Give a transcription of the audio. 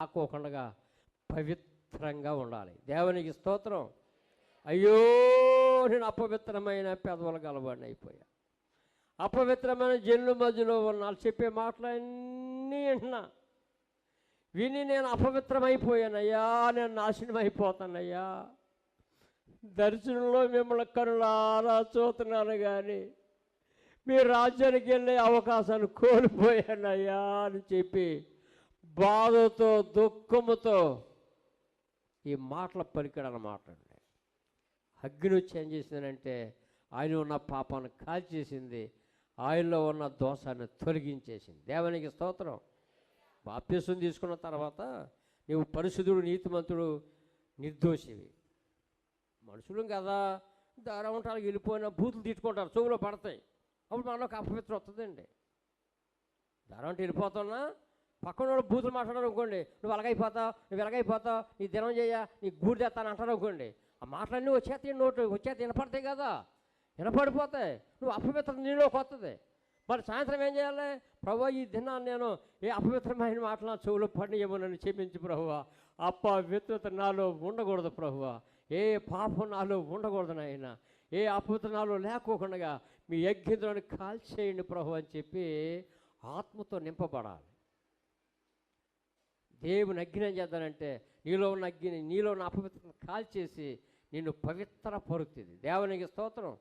ఆకోకుండా పవిత్రంగా ఉండాలి. దేవునికి స్తోత్రం. అయ్యో నేను అపవిత్రమైన పెదవులు గలవాడిని అయిపోయా. అపవిత్రమైన జనుల మధ్యలో ఉన్న చెప్పే మాటలన్నీ విన్నా. విని నేను అపవిత్రమైపోయానయ్యా. నేను నాశనం అయిపోతానయ్యా దర్శనంలో మిమ్మల్ని కరుణారా చూస్తున్నాను కానీ మీ రాజ్యానికి వెళ్ళే అవకాశాన్ని కోల్పోయానయ్యా అని చెప్పి బాధతో దుఃఖముతో ఈ మాటల పలికడని అండి. అగ్ని వచ్చి ఏం చేసిందంటే ఆయన ఉన్న పాపాన్ని కాల్చేసింది ఆయనలో ఉన్న దోషాన్ని తొలగించేసింది. దేవునికి స్తోత్రం. బాప్యసం తీసుకున్న తర్వాత నీవు పరిశుద్ధుడు నీతిమంతుడు నిర్దోషివి. మనుషులు కదా దారవంటాలకు వెళ్ళిపోయిన బూతులు తిట్టుకుంటారు చెవులో పడతాయి. అప్పుడు మనలోకి అపవిత్రం వస్తుందండి. దారంటే వెళ్ళిపోతున్నా పక్కన బూతులు మాట్లాడారు అనుకోండి. నువ్వు వెలగైపోతావు నువ్వు వెలగైపోతావు నీ దినం చేయ నీ గూడి తెస్తాను అంటారు అనుకోండి. ఆ మాటలన్నీ వచ్చేస్తాయి నోటు వచ్చేస్తే వినపడతాయి కదా. వినపడిపోతాయి. నువ్వు అపవిత్రం నీలోకి వస్తుంది. మరి సాయంత్రం ఏం చేయాలి? ప్రభు ఈ దినాన్ని నేను ఏ అపవిత్రమైన మాటలు చెవులు చెవులో నన్ను క్షమించి ప్రభువ అపవిత్రత నాలో ఉండకూడదు ప్రభువ ఏ పాపం నాలో ఉండకూడదు నాయన. ఏ అపవిత్ర నాలో లేకోకుండా మీ యజ్ఞంలో కాల్చేయండి ప్రభు అని చెప్పి ఆత్మతో నింపబడాలి. దేవుని అగ్ని ఏం చేద్దానంటే నీలో ఉన్న అగ్ని నీలో ఉన్న అపవిత్రతను కాల్చేసి నిన్ను పవిత్ర పరుతుంది దేవునికి స్తోత్రం.